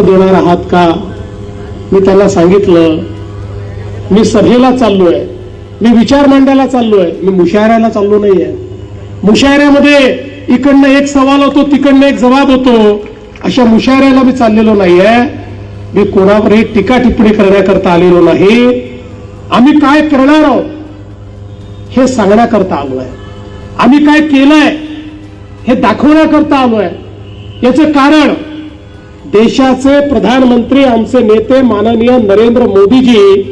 पत्र देणार आहात का? मी त्याला सांगितलं मी सभेला चाललोय मी विचार मांडायला चाललोय मी मुशायऱ्याला चाललो नाहीये. मुशायऱ्यामध्ये इकडनं एक सवाल होतो तिकडनं एक जबाब होतो. अशा मुशायऱ्याला मी चाललेलो नाहीये. मी कोणावरही टीका टिप्पणी करण्याकरता आलेलो नाही. आम्ही काय करणार आहोत हे सांगण्याकरता आलोय. आम्ही काय केलंय हे दाखवण्याकरता आलोय. याचं कारण देशाचे प्रधानमंत्री आमचे नेते माननीय नरेंद्र मोदीजी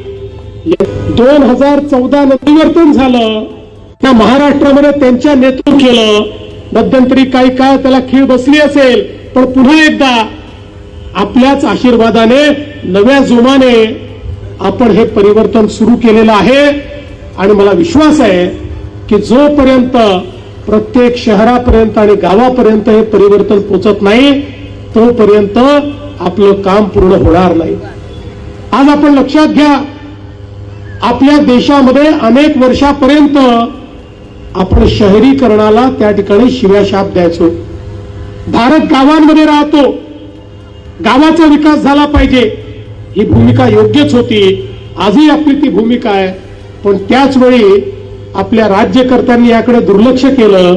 दोन हजार चौदा परिवर्तन झालं. त्या महाराष्ट्रामध्ये त्यांच्या नेतृत्व केलं. मध्यंतरी काही काळ त्याला खीळ बसली असेल पण पुन्हा एकदा आपल्याच आशीर्वादाने नव्या जोमाने आपण हे परिवर्तन सुरू केलेलं आहे. आणि मला विश्वास आहे की जोपर्यंत प्रत्येक शहरापर्यंत आणि गावापर्यंत हे परिवर्तन पोचत नाही तोपर्यंत आपलं काम पूर्ण होणार नाही. आज आपण लक्षात घ्या आपल्या देशामध्ये अनेक वर्षापर्यंत आपण शहरीकरणाला त्या ठिकाणी शिव्याशाप द्यायचो. भारत गावांमध्ये राहतो. गावाचा विकास झाला पाहिजे. ही भूमिका योग्यच होती. आजही आपली ती भूमिका आहे. पण त्याच वेळी आपल्या राज्यकर्त्यांनी याकडे दुर्लक्ष केलं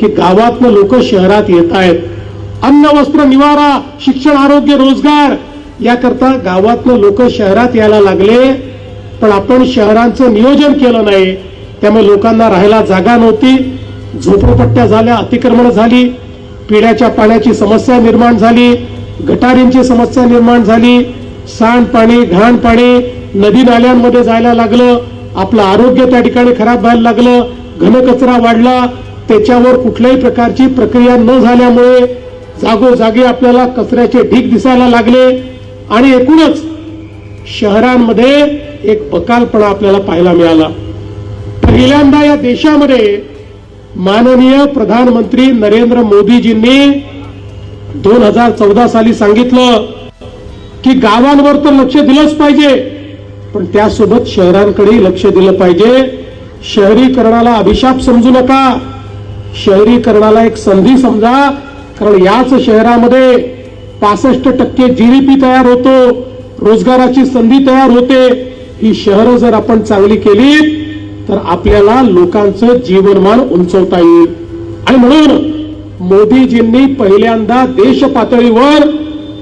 की गावातनं लोक शहरात येत आहेत अन्न वस्त्र निवारा शिक्षण आरोग्य रोजगार याकरता गावातनं लोक शहरात यायला लागले. पण आपण शहरांचं नियोजन केलं नाही. त्यामुळे लोकांना राहायला जागा नव्हती. झोपडपट्ट्या झाल्या अतिक्रमण झाली. पिण्याच्या पाण्याची समस्या निर्माण झाली. गटारींची समस्या निर्माण झाली. सांडपाणी घाण पाणी नदी नाल्यांमध्ये जायला लागलं. आपलं आरोग्य त्या ठिकाणी खराब व्हायला लागलं. घनकचरा वाढला. त्याच्यावर कुठल्याही प्रकारची प्रक्रिया न झाल्यामुळे जागोजागी आपल्याला कचऱ्याचे ढीग दिसायला लागले. आणि एकूणच शहरांमध्ये एक बकालपणा आपल्याला पाहायला मिळाला. पहिल्यांदा या देशामध्ये माननीय प्रधानमंत्री नरेंद्र मोदीजींनी दोन हजार चौदा साली सांगितलं की गावांवर तर लक्ष दिलंच पाहिजे पण त्यासोबत शहरांकडे लक्ष दिलं पाहिजे. शहरीकरणाला अभिशाप समजू नका. शहरीकरणाला एक संधी समजा. कारण याच शहरामध्ये पासष्ट टक्के जीडीपी तयार होतो रोजगाराची संधी तयार होते. ही शहरं जर आपण चांगली केली तर आपल्याला लोकांचं जीवनमान उंचवता येईल. आणि म्हणून मोदीजींनी पहिल्यांदा देश पातळीवर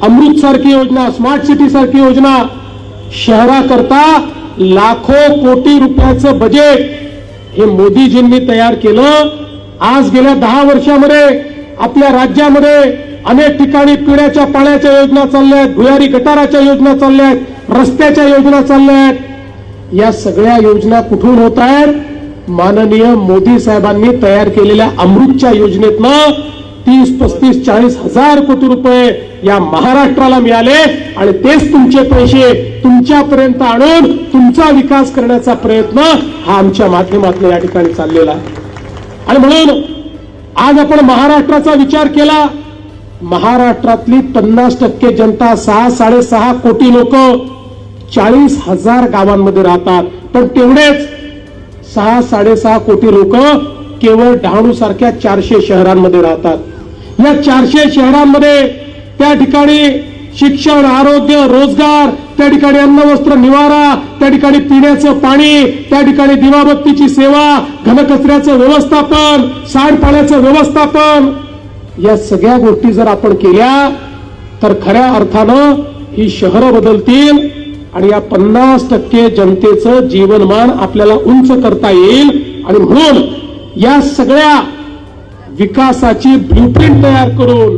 अमृत सारखी योजना स्मार्ट सिटी सारखी योजना शहराकरता लाखो कोटी रुपयाचं बजेट हे मोदीजींनी तयार केलं. आज गेल्या दहा वर्षामध्ये आपल्या राज्यामध्ये अनेक ठिकाणी पिण्याच्या पाण्याच्या योजना चालल्या आहेत भुयारी गटाराच्या योजना चालल्या आहेत रस्त्याच्या योजना चालल्या आहेत या सगळ्या योजना कुठून होत आहेत? माननीय मोदी साहेबांनी तयार केलेल्या अमृतच्या योजनेतनं तीस पस्तीस चाळीस हजार कोटी रुपये या महाराष्ट्राला मिळाले आणि तेच तुमचे पैसे तुमच्यापर्यंत आणून तुमचा विकास करण्याचा प्रयत्न हा आमच्या माध्यमातून या ठिकाणी चाललेला आहे. आणि म्हणून आज आपण महाराष्ट्राचा विचार केला. महाराष्ट्रातली पन्नास टक्के जनता सहा साडेसहा कोटी लोक चाळीस हजार गावांमध्ये राहतात. पण तेवढेच सहा साडेसहा कोटी लोक केवळ डहाणू सारख्या चारशे शहरांमध्ये राहतात. या चारशे शहरांमध्ये त्या ठिकाणी शिक्षण आरोग्य रोजगार त्या ठिकाणी अन्न वस्त्र निवारा त्या ठिकाणी पिण्याचं पाणी त्या ठिकाणी दिवाबत्तीची सेवा घनकचऱ्याचं व्यवस्थापन सांडपाण्याचं व्यवस्थापन. या सगळ्या गोष्टी जर आपण केल्या तर खऱ्या अर्थानं ही शहरं बदलतील आणि या पन्नास टक्के जनतेचं जीवनमान आपल्याला उंच करता येईल. आणि म्हणून या सगळ्या विकासाची ब्ल्यूप्रिंट तयार करून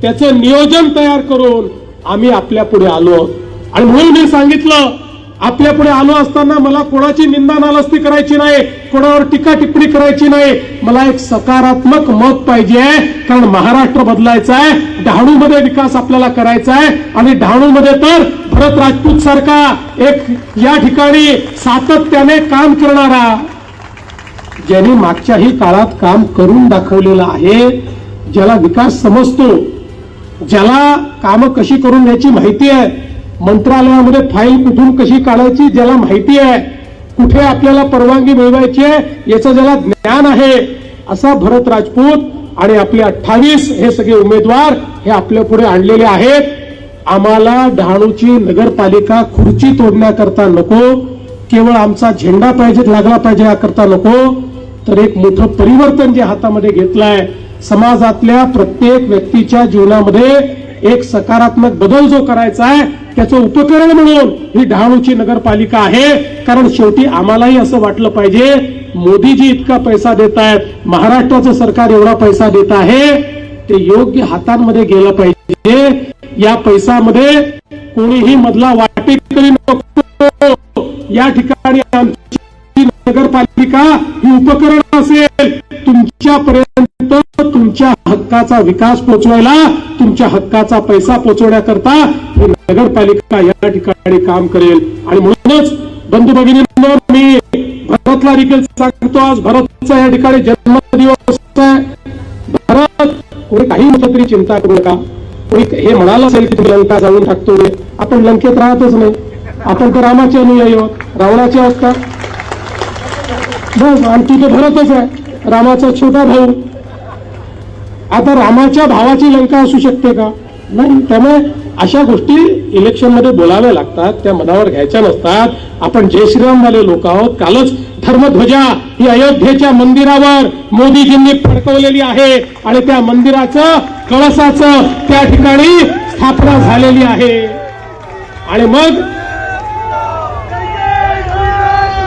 त्याचं नियोजन तयार करून आम्ही आपल्या पुढे आलो आणि म्हणून मी सांगितलं आपल्या पुढे आलो असताना मला कोणाची निंदा नालस्ती करायची नाही कोणावर टीका टिप्पणी करायची नाही. मला एक सकारात्मक मत पाहिजे कारण महाराष्ट्र बदलायचा आहे डहाणूमध्ये विकास आपल्याला करायचा आहे आणि डहाणूमध्ये तर भरत राजपूत सारखा एक या ठिकाणी सातत्याने काम करणारा ज्यांनी मागच्याही काळात काम करून दाखवलेलं आहे ज्याला विकास समजतो ज्याला कामं कशी करून घ्यायची माहिती आहे? मंत्रालयामध्ये फाईल कुठून कशी काढायची ज्याला माहिती आहे? कुठे आपल्याला परवानगी मिळवायची आहे? याचं ज्याला ज्ञान आहे असा भरत राजपूत आणि आपले अठ्ठावीस हे सगळे उमेदवार हे आपल्या पुढे आणलेले आहेत. आम्हाला डहाणूची नगरपालिका खुर्ची तोडण्याकरता नको केवळ आमचा झेंडा पाहिजे लागला पाहिजे याकरता नको. तर एक मोठं परिवर्तन जे हातामध्ये घेतलंय समाजातल्या प्रत्येक व्यक्तीच्या जीवनामध्ये एक सकारात्मक बदल जो करायचा आहे त्याचं उपकरण म्हणून ही डहाणूची नगरपालिका आहे. कारण शेवटी आम्हालाही असं वाटलं पाहिजे मोदीजी इतका पैसा देत आहेत महाराष्ट्राचं सरकार एवढा पैसा देत आहे ते योग्य हातांमध्ये गेलं पाहिजे. या पैशामध्ये कोणीही मधला वाटेकरी नको. या ठिकाणी आमची नगरपालिका ही उपकरण असेल तुमच्यापर्यंत तुमच्या हक्काचा विकास पोचवायला तुमच्या हक्काचा पैसा पोचवण्याकरता ही नगरपालिका या ठिकाणी काम करेल. आणि म्हणूनच बंधू भगिनींनो मी भरतला देखील सांगतो आज भरतचा या ठिकाणी जन्मदिवस आहे. भरत कोणी काही म्हटलं तरी चिंता करू नका. कोणी हे म्हणाल असेल की तुम्ही लंका जाऊन टाकतो आपण लंकेत राहतच नाही. आपण तर रामाचे अनुयायी आहोत. रावणाचे असतात बस आमची तो भरतच आहे. रामाचा छोटा भाऊ. आता रामाच्या भावाची लंका असू शकते का? नाही त्यामुळे अशा गोष्टी इलेक्शनमध्ये बोलाव्या लागतात त्या मनावर घ्यायच्या नसतात. आपण जय श्रीराम वाले लोक आहोत. कालच धर्मध्वजा ही अयोध्येच्या मंदिरावर मोदीजींनी फडकवलेली आहे आणि त्या मंदिराचं कळसाचं त्या ठिकाणी स्थापना झालेली आहे. आणि मग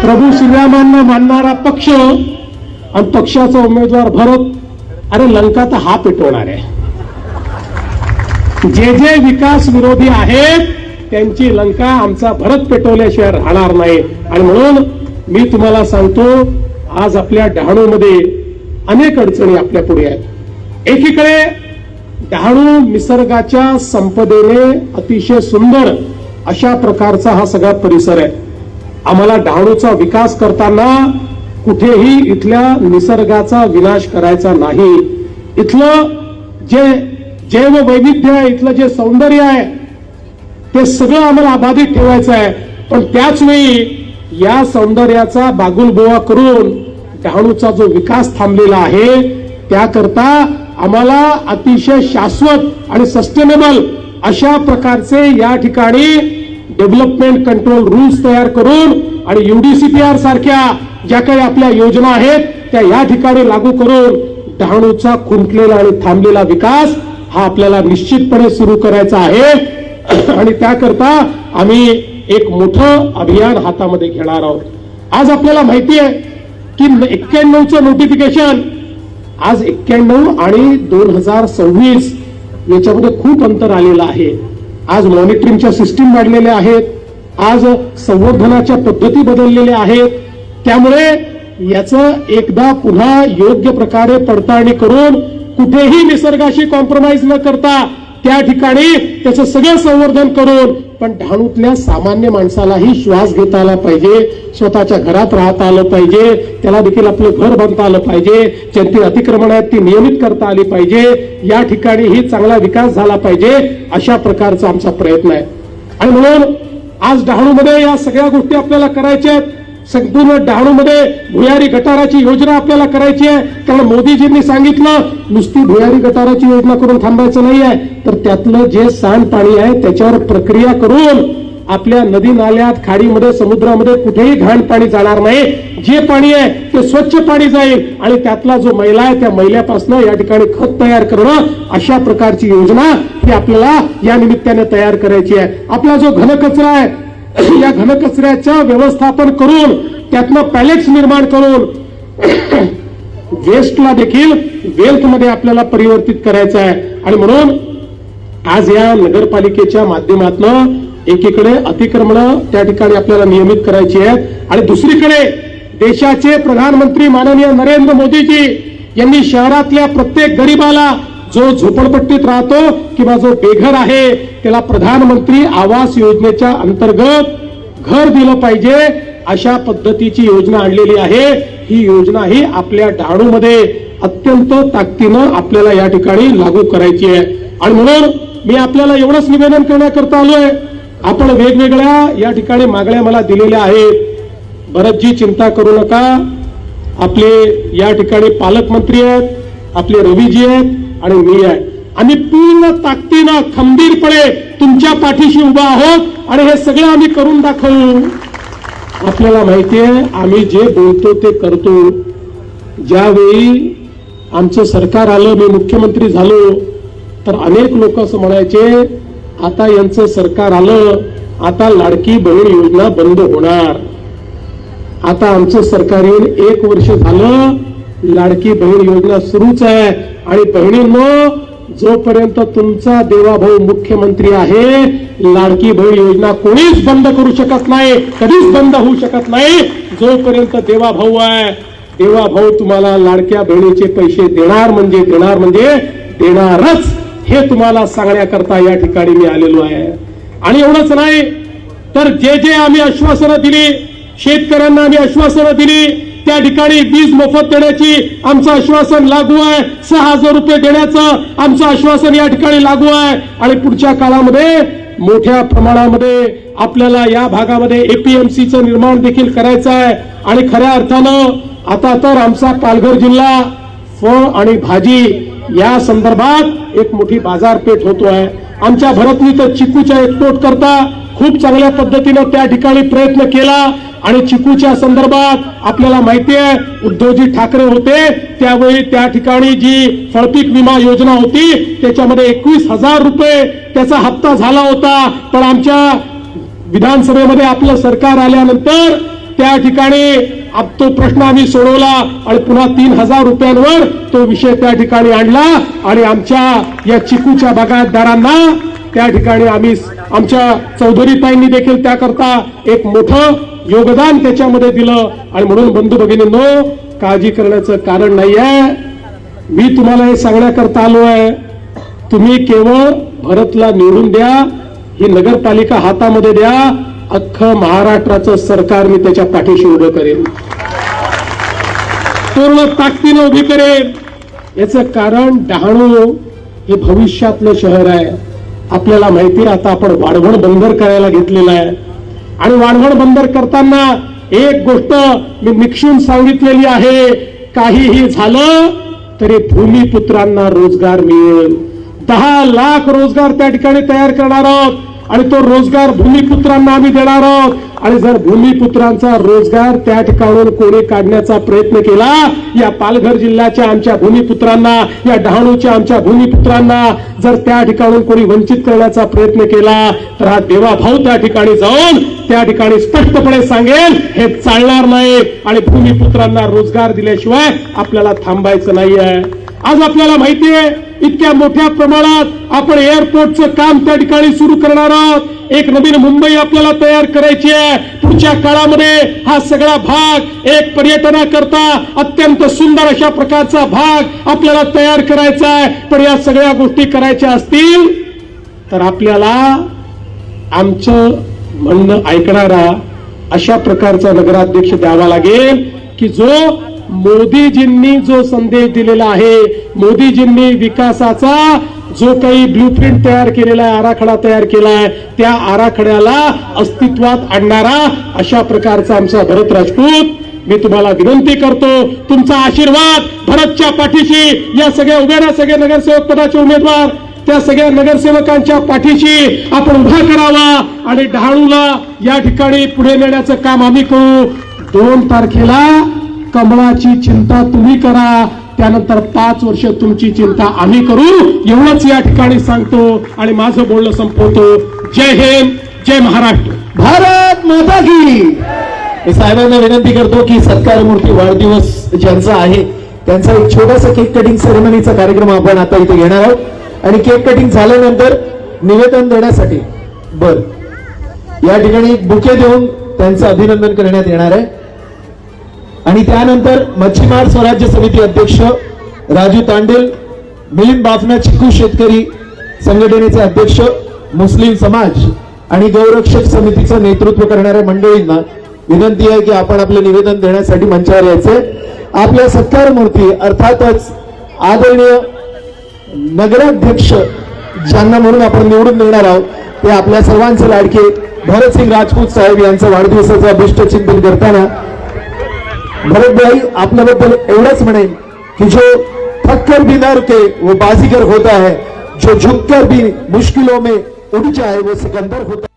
प्रभू श्रीरामांना मानणारा पक्ष आणि पक्षाचा उमेदवार भरत अरे लंका तर हा पेटवणार आहे. जे जे विकास विरोधी आहेत त्यांची लंका आमचा भरत पेटवल्याशिवाय राहणार नाही. आणि म्हणून मी तुम्हाला सांगतो आज आपल्या डहाणूमध्ये अनेक अडचणी आपल्या पुढे आहेत. एकीकडे डहाणू निसर्गाच्या संपदेने अतिशय सुंदर अशा प्रकारचा हा सगळा परिसर आहे. आम्हाला डहाणूचा विकास करताना कुठेही इथल्या निसर्गाचा विनाश करायचा नाही. इथलं जे जैव वैविध्य आहे इथलं जे सौंदर्य आहे ते सगळं आम्हाला अबाधित ठेवायचं आहे. पण त्याच वेळी या सौंदर्याचा बागुलबोवा करून डहाणूचा जो विकास थांबलेला आहे त्याकरता आम्हाला अतिशय शाश्वत आणि सस्टेनेबल अशा प्रकारचे या ठिकाणी डेव्हलपमेंट कंट्रोल रूल्स तयार करून आणि युडीसीपीआर सारख्या ज्या काही आपल्या योजना आहेत त्या या ठिकाणी लागू करून डहाणूचा खुंटलेला आणि थांबलेला विकास हा आपल्याला निश्चितपणे सुरू करायचा आहे. आणि त्याकरता आम्ही एक मोठं अभियान हातामध्ये घेणार आहोत. आज आपल्याला माहिती आहे की एक्क्याण्णवचं नोटिफिकेशन आज एक्क्याण्णव आणि दोन हजार सव्वीस याच्यामध्ये खूप अंतर आलेलं आहे. आज मॉनिटरिंगच्या सिस्टीम वाढलेल्या आहेत आज संवर्धनाच्या पद्धती बदललेल्या आहेत. त्यामुळे याचं एकदा पुन्हा योग्य प्रकारे पडताळणी करून कुठेही निसर्गाशी कॉम्प्रोमाइज न करता त्या ठिकाणी त्याचं सगळं संवर्धन करून पण डहाणूतल्या सामान्य माणसालाही श्वास घेता आला पाहिजे स्वतःच्या घरात राहता आलं पाहिजे त्याला देखील आपलं घर बांधता आलं पाहिजे ज्यांची अतिक्रमण आहेत ती नियमित करता आली पाहिजे या ठिकाणी ही चांगला विकास झाला पाहिजे अशा प्रकारचा आमचा प्रयत्न आहे. आणि म्हणून आज डहाणूमध्ये या सगळ्या गोष्टी आपल्याला करायच्या आहेत. संपूर्ण डहाणूमध्ये भुयारी गटाराची योजना आपल्याला करायची आहे. कारण मोदीजींनी सांगितलं नुसती भुयारी गटाराची योजना करून थांबायचं नाही आहे तर त्यातलं जे सांडपाणी आहे त्याच्यावर प्रक्रिया करून आपल्या नदी नाल्यात खाडीमध्ये समुद्रामध्ये कुठेही घाण पाणी जाणार नाही. जे पाणी आहे ते स्वच्छ पाणी जाईल. आणि त्यातला जो मैला आहे त्या मैल्यापासून या ठिकाणी खत तयार करणं अशा प्रकारची योजना ही आपल्याला या निमित्ताने तयार करायची आहे. आपला जो घनकचरा आहे या घनकचऱ्याचं व्यवस्थापन करून त्यातनं पॅलेट्स निर्माण करून वेस्टला देखील वेल्थमध्ये आपल्याला परिवर्तित करायचं आहे. आणि म्हणून आज या नगरपालिकेच्या माध्यमातून एकीकडे अतिक्रमण त्या ठिकाणी आपल्याला नियमित करायची आहेत. आणि दुसरीकडे देशाचे प्रधानमंत्री माननीय नरेंद्र मोदीजी यांनी शहरातल्या प्रत्येक गरीबाला जो झोपडपट्टीत राहतो किंवा जो बेघर आहे त्याला प्रधानमंत्री आवास योजनेच्या अंतर्गत घर दिलं पाहिजे अशा पद्धतीची योजना आणलेली आहे. ही योजना ही आपल्या डहाणूमध्ये अत्यंत ताकदीनं आपल्याला या ठिकाणी लागू करायची आहे. आणि म्हणून मी आपल्याला एवढंच निवेदन करण्याकरता आलोय. आपण वेगवेगळ्या या ठिकाणी मागण्या मला दिलेल्या आहेत. भरतजी चिंता करू नका. आपले या ठिकाणी पालकमंत्री आहेत आपले रवीजी आहेत आणि मी आहे. आम्ही पूर्ण ताकदीनं खंबीरपणे तुमच्या पाठीशी उभा आहोत आणि हे सगळं आम्ही करून दाखवू. आपल्याला माहितीये आम्ही जे बोलतो ते करतो. ज्यावेळी आमचं सरकार आलं मी मुख्यमंत्री झालो तर अनेक लोक असं म्हणायचे आता यांचं सरकार आलं आता लाडकी बहीण योजना बंद होणार. आता आमचं सरकार येऊन एक वर्ष झालं लाडकी बहीण योजना सुरूच आहे. आणि बहिणींनो जोपर्यंत तुमचा देवाभाऊ मुख्यमंत्री आहे लाडकी बहीण योजना कोणीच बंद करू शकत नाही कधीच बंद होऊ शकत नाही. जोपर्यंत देवाभाऊ आहे देवाभाऊ तुम्हाला लाडक्या बहिणीचे पैसे देणार म्हणजे देणार म्हणजे देणारच. हे तुम्हाला सांगण्याकरता या ठिकाणी मी आलेलो आहे. आणि एवढंच नाही तर जे जे आम्ही आश्वासनं दिली शेतकऱ्यांना आम्ही आश्वासनं दिली त्या ठिकाणी वीज मोफत देण्याची आमचं आश्वासन लागू आहे. सहा हजार रुपये देण्याचं आमचं आश्वासन या ठिकाणी लागू आहे. आणि पुढच्या काळामध्ये मोठ्या प्रमाणामध्ये आपल्याला या भागामध्ये एपीएमसीचं निर्माण देखील करायचं आहे. आणि खऱ्या अर्थानं आता तर आमचा पालघर जिल्हा फळ आणि भाजी या संदर्भात एक मोठी बाजारपेठ होतो आहे. आमच्या भरतनी तर चिकूच्या एक्सपोर्ट करता खूप चांगल्या पद्धतीनं त्या ठिकाणी प्रयत्न केला. आणि चिकूच्या संदर्भात आपल्याला माहिती आहे उद्धवजी ठाकरे होते त्यावेळी त्या ठिकाणी जी फळपीक विमा योजना होती त्याच्यामध्ये एकवीस हजार रुपये त्याचा हप्ता झाला होता. पण आमच्या विधानसभेमध्ये आपलं सरकार आल्यानंतर त्या ठिकाणी आप- तो प्रश्न आम्ही सोडवला आणि पुन्हा तीन हजार रुपयांवर तो विषय त्या ठिकाणी आणला. आणि आमच्या या चिकूच्या बागायतदारांना त्या ठिकाणी आम्ही आमच्या चौधरीताईंनी देखील त्याकरता एक मोठं योगदान त्याच्यामध्ये दिलं. आणि म्हणून बंधू भगिनींनो काळजी करण्याचं कारण नाही आहे मी तुम्हाला हे सांगण्याकरता आलो आहे. तुम्ही केवळ भरतला निवडून द्या ही नगरपालिका हातामध्ये द्या अख्खं महाराष्ट्राचं सरकार मी त्याच्या पाठीशी उभं करेन. पूर्ण ताकदीनं उभी करेन. याचं कारण डहाणू हे भविष्यातलं शहर आहे. आपल्याला माहिती आहे आता आपण वाढवण बंदर करायला घेतलेला आहे. आणि वाढवण बंदर करताना एक गोष्ट मी निक्षून सांगितलेली आहे काहीही झालं तरी भूमिपुत्रांना रोजगार मिळेल. दहा लाख रोजगार त्या ठिकाणी तयार करणार आहोत. आणि तो रोजगार भूमिपुत्रांना आम्ही देणार आहोत. आणि जर भूमिपुत्रांचा रोजगार त्या ठिकाणून कोणी काढण्याचा प्रयत्न केला या पालघर जिल्ह्याच्या आमच्या भूमिपुत्रांना या डहाणूच्या आमच्या भूमिपुत्रांना जर त्या ठिकाणून कोणी वंचित करण्याचा प्रयत्न केला तर हा देवाभाऊ त्या ठिकाणी जाऊन त्या ठिकाणी स्पष्टपणे सांगेल हे चालणार नाही. आणि भूमिपुत्रांना रोजगार दिल्याशिवाय आपल्याला थांबायचं नाही आहे आज आपल्याला माहिती आहे इतक्या मोठ्या प्रमाणात आपण एअरपोर्टचं काम त्या ठिकाणी सुरू करणार आहोत. एक नवीन मुंबई आपल्याला तयार करायची आहे. पुढच्या काळामध्ये हा सगळा भाग एक पर्यटनाकरता अत्यंत सुंदर अशा प्रकारचा भाग आपल्याला तयार करायचा आहे. पण या सगळ्या गोष्टी करायच्या असतील तर आपल्याला आमचं म्हणणं ऐकणारा अशा प्रकारचा नगराध्यक्ष द्यावा लागेल की जो मोदीजींनी जो संदेश दिलेला आहे मोदीजींनी विकासाचा जो काही ब्लूप्रिंट तयार केलेला आहे आराखडा तयार केला आहे त्या आराखड्याला अस्तित्वात आणणारा अशा प्रकारचा आमचा भरत राजपूत. मी तुम्हाला विनंती करतो तुमचा आशीर्वाद भरतच्या पाठीशी या सगळ्या उभ्या ना नगरसेवक पदाचे उमेदवार त्या सगळ्या नगरसेवकांच्या पाठीशी आपण उभा करावा आणि डहाणूला या ठिकाणी पुढे नेण्याचं काम आम्ही करू. दोन तारखेला कमळाची चिंता तुम्ही करा. त्यानंतर पाच वर्ष तुमची चिंता आम्ही करू. एवढंच या ठिकाणी सांगतो आणि माझं बोलणं संपवतो. जय हिंद जय महाराष्ट्र. भारत माता की. मी साहेबांना विनंती करतो की सत्कार मूर्ती वाढदिवस ज्यांचा आहे त्यांचा एक छोटासा केक कटिंग सेरेमनीचा कार्यक्रम आपण आता इथे घेणार आहोत. आणि केक कटिंग झाल्यानंतर निवेदन देण्यासाठी बर या ठिकाणी बुके देऊन त्यांचं अभिनंदन करण्यात येणार आहे. आणि त्यानंतर मच्छीमार स्वराज्य समिती अध्यक्ष राजू तांडेल मिलिंद बाफना चिकू शेतकरी संघटनेचे अध्यक्ष मुस्लिम समाज आणि गौरक्षक समितीचं नेतृत्व करणाऱ्या मंडळींना विनंती आहे की आपण आपलं निवेदन देण्यासाठी मंचावर यायचे आपल्या सत्कार मूर्ती अर्थातच आदरणीय नगराध्यक्ष ज्यांना म्हणून आपण निवडून देणार आहोत ते आपल्या सर्वांचे लाडके भरतसिंग राजपूत साहेब यांचं वाढदिवसाचं अभिष्ट चिंतन करताना भरत भाई आपल्याबद्दल एवढंच म्हणेन की जो थक्कर भी नर के वो बाजीगर होता है जो झुककर भी मुश्किलों में उड़ीचा जाए वो सिकंदर होता